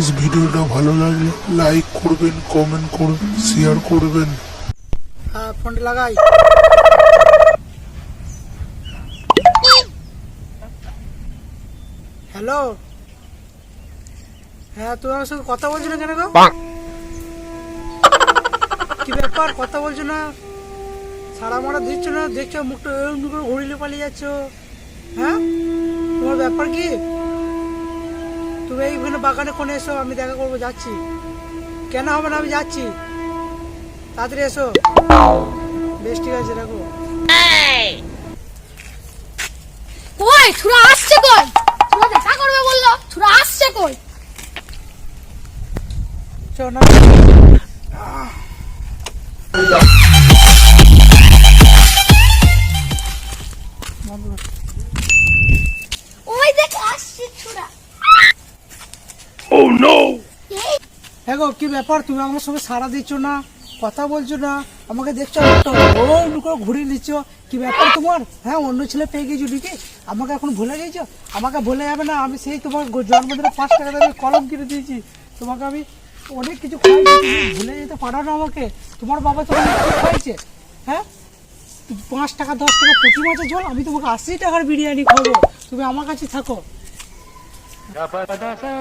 Guys ভিডিওটা ভালো লাগলে লাইক করবেন কমেন্ট করবেন শেয়ার করবেন। হ্যাঁ ফোনটা লাগাই। হ্যালো হ্যাঁ তুমি আমার সঙ্গে কথা বলছো না কেন গো? কি ব্যাপার? কথা বলছো না? সারা মারা দিচ্ছ না? দেখছ মুখটা এরকম করে ঘুরিলে পালিয়ে যাচ্ছ। হ্যাঁ? তোমার ব্যাপার কি? তুমি এইখানে বাগানে কোনে এসো? আমি দেখা করব যাচ্ছি। কেন হবে না আমি যাচ্ছি? তাড়াতাড়ি এসো। বেশ ঠিক আছে রাখো কই? ছুরা আসছে কই? ছুরা দেখা করবে বলল ছুরা আসছে কই? চল না হ্যাঁ গো, কি ব্যাপার? তুমি আমার সঙ্গে সারা দিচ্ছ না, কথা বলছো না, আমাকে দেখছ করে ঘুরিয়ে দিচ্ছ কি ব্যাপার তোমার? হ্যাঁ অন্য ছেলে পেয়ে গেছো নাকি আমাকে এখন ভুলে গেছো? আমাকে ভুলে যাবে না, আমি সেই তোমার গো- জন্মদিনে পাঁচ টাকা দিয়ে কলম কিনে দিয়েছি। তোমাকে আমি অনেক কিছু ভুলে যেতে পারো না আমাকে। তোমার বাবা তোমাকে কি খাইছে হ্যাঁ? পাঁচ টাকা, দশ টাকা প্রতি মাসে জল আমি তোমাকে আশি টাকার বিরিয়ানি খাব তুমি আমার কাছে থাকো।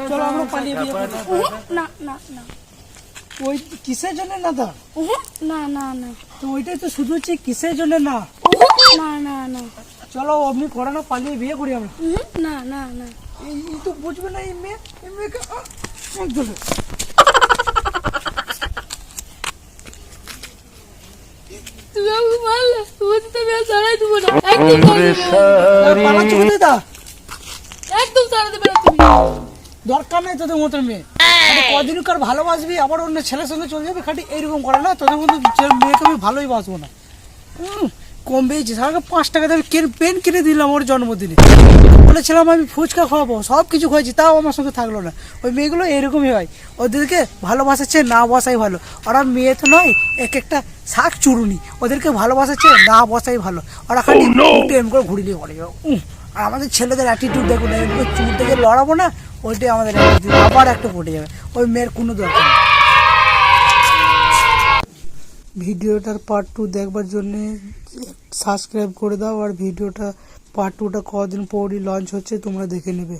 চলো আমরা পালিয়ে বিয়ে করি। উহু, না না না ওই কিসের জন্য না দা না না না। তো ওইটাই তো শুধু হচ্ছে কিসের জন্য না? না না না। চলো অমনি করো না পালিয়ে বিয়ে করি আমরা। না না না। এই তো বুঝবে না এই মেয়ে এই মেয়েকে চলো। তুমি আমাকে মারলে তুমি তো আমি আর ছাড়াই দেবো না। একদম পালাচ্ছো কোথায় দা একদম ছাড়া দেবে না তুমি দরকার নেই তোদের মতন মেয়ে। আরে কদিনকার ভালোবাসবি আবার অন্য ছেলের সঙ্গে চলে যাবে খাটি এইরকম করে না তোদের মতো মেয়েকে আমি ভালোই বাসবো না। উম, কম পেয়েছি সারাকে পাঁচ টাকা দিয়ে কেন- পেন কিনে দিলাম ওর জন্মদিনে। বলেছিলাম আমি ফুচকা খাওয়াবো সব কিছু খাওয়াইছি তাও আমার সঙ্গে থাকল না। ওই মেয়েগুলো এরকমই হয় ওদেরকে ভালোবাসাচ্ছে না বসাই ভালো। ওরা মেয়ে তো নয় এক একটা শাক চুরুনি ওদেরকে ভালোবাসাচ্ছে না বসাই ভালো। ওরা খালি টেম করে ঘুরিয়ে পড়ে যাবে আর আমাদের ছেলেদের অ্যাটিটিউড দেখুন চুর থেকে লড়াবো না, ওইটাই আমাদের অ্যাটিটিউড আবার একটা পড়ে যাবে। ওই মেয়ের কোনো দরকার নেই। ভিডিওটার পার্ট টু দেখবার জন্যে সাবস্ক্রাইব করে দাও, আর ভিডিওটা পার্ট টুটা কদিন পরই লঞ্চ হচ্ছে, তোমরা দেখে নেবে।